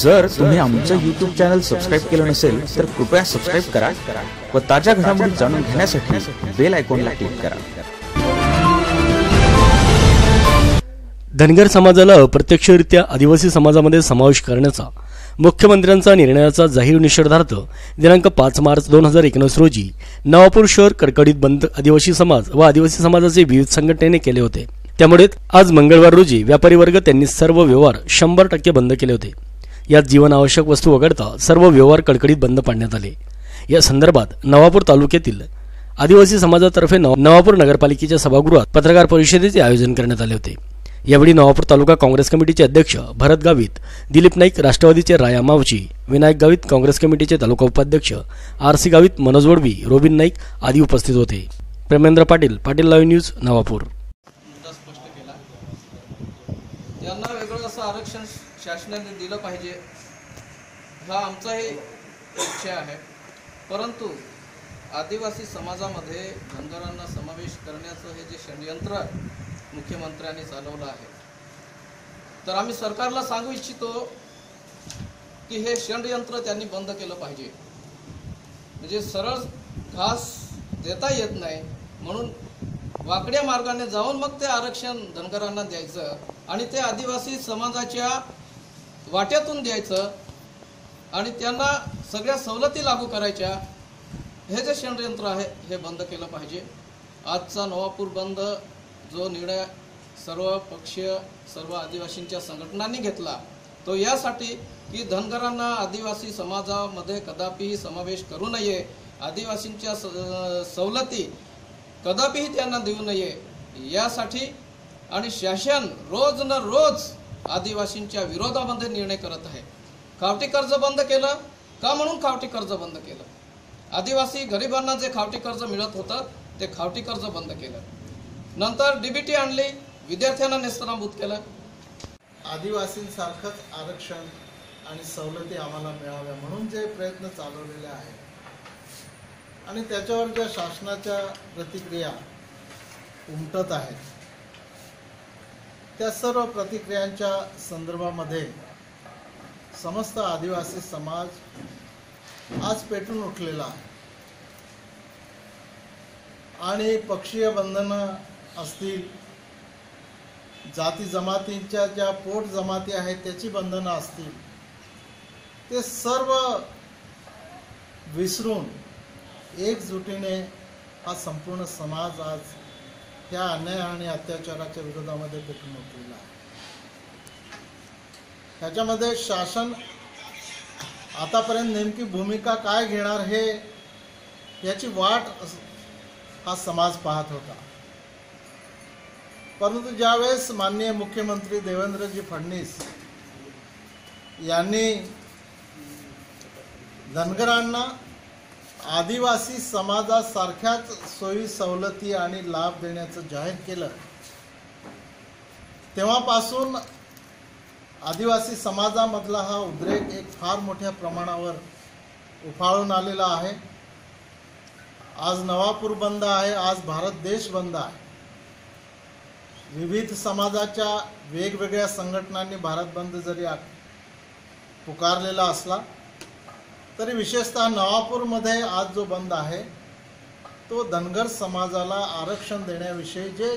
जर तुम्ही आमचं युट्यूब चॅनल सबस्क्राईब केलं नसेल तर कृपया सबस्क्राईब करा व ताज्या घडामोडी जाणून घेण्यासाठी बेल आयकॉनला क्लिक करा. धनगर समाजाला अप्रत्यक्षरित्या आदिवासी समाजामध्ये समावेश करण्याचा मुख्यमंत्र्यांचा निर्णयाचा जाहीर निषेधार्थ दिनांक पाच मार्च दोन हजार एकोणीस रोजी नवापूर शहर कडकडीत बंद आदिवासी समाज व आदिवासी समाजाचे विविध संघटनेने केले होते. त्यामुळे आज मंगळवार रोजी व्यापारी वर्ग त्यांनी सर्व व्यवहार शंभर टक्के बंद केले होते. यात जीवनावश्यक वस्तू वगळता सर्व व्यवहार कडकडीत बंद पाडण्यात आले. या संदर्भात नवापूर तालुक्यातील आदिवासी समाजातर्फे नवापूर नगरपालिकेच्या सभागृहात पत्रकार परिषदेचे आयोजन करण्यात आले होते. यावेळी नवापूर तालुका काँग्रेस कमिटीचे अध्यक्ष भरत गावित दिलीप नाईक राष्ट्रवादीचे राया मावची विनायक गावित काँग्रेस कमिटीचे तालुका उपाध्यक्ष R C Gavit Manoj Vadvi Robin Naik आदी उपस्थित होते. प्रेमेंद्र पाटील पाटील लाईव्ह न्यूज नवापूर मुद्दा स्पष्ट केला यांना वेगळं असं आरक्षण शासनाने दिलं पाहिजे. हा आमचाही इच्छा आहे. परंतु आदिवासी समाजामध्ये धनगरांना समावेश करण्याचं हे जे षडयंत्र मुख्यमंत्र्यांनी चालवलं आहे. तर आम्ही सरकारला सांगू इच्छितो की हे षडयंत्र त्यांनी बंद केलं पाहिजे. म्हणजे सरळ घास देता येत नाही. म्हणून वाकड्या मार्गाने जाऊन मग ते आरक्षण धनगरांना द्यायचं आणि ते आदिवासी समाजाच्या वाट्यातून द्यायचं आणि त्यांना सगळ्या सवलती लागू करायच्या. हे जे षडयंत्र आहे हे बंद केलं पाहिजे. आजचा नवापूर बंद जो निर्णय सर्व पक्षीय सर्व आदिवासींच्या संघटनांनी घेतला तो यासाठी की धनगरांना आदिवासी समाजामध्ये कदापिही समावेश करू नये आदिवासींच्या स- सवलती कदापिही त्यांना देऊ नये यासाठी आणि शासन रोज न रोज आदिवासींच्या विरोधामध्ये निर्णय करत आहे. खावटी कर्ज बंद केलं का म्हणून खावटी कर्ज बंद केलं? आदिवासी गरिबांना जे खावटी कर्ज मिळत होतं ते खावटी कर्ज बंद केलं. नंतर डीबीटी आणली विद्यार्थ्यांना नेस्तनाभूत केलं. आदिवासींसारखंच आरक्षण आणि सवलती आम्हाला मिळाव्या म्हणून जे प्रयत्न चालवलेले आहेत. आणि त्याच्यावर ज्या शासनाच्या प्रतिक्रिया उमटत आहेत त्या सर्व प्रतिक्रियांच्या संदर्भामध्ये समस्त आदिवासी समाज आज पेटून उठलेला आहे. आणि पक्षीय बंधनं असतील जाती जमातींच्या ज्या पोट जमाती आहेत त्याची बंधनं असतील ते सर्व विसरून एकजुटीने हा संपूर्ण समाज आज त्या अन्याय आणि अत्याचाराच्या विरोधामध्ये पेटून उठलेला आहे? त्याच्यामध्ये शासन आतापर्यंत नेमकी भूमिका काय घेणार हे याची वाट हा समाज पाहत होता. परंतु ज्यावेळेस माननीय मुख्यमंत्री देवेंद्रजी फडणवीस यांनी धनगरांना आदिवासी समाजासारख्याच सोयी सवलती आणि लाभ देण्याचं जाहीर केलं. तेव्हापासून आदिवासी समाजामधला हा उद्रेक एक फार मोठ्या प्रमाणावर उफाळून आलेला आहे. आज नवापूर बंद आहे आज भारत देश बंद आहे. विविध समाजाच्या वेगवेगळ्या संघटनांनी भारत बंद जरी आ- पुकारलेला असला तरी विशेषतः नवापूरमध्ये आज जो बंद आहे तो धनगर समाजाला आरक्षण देण्याविषयी जे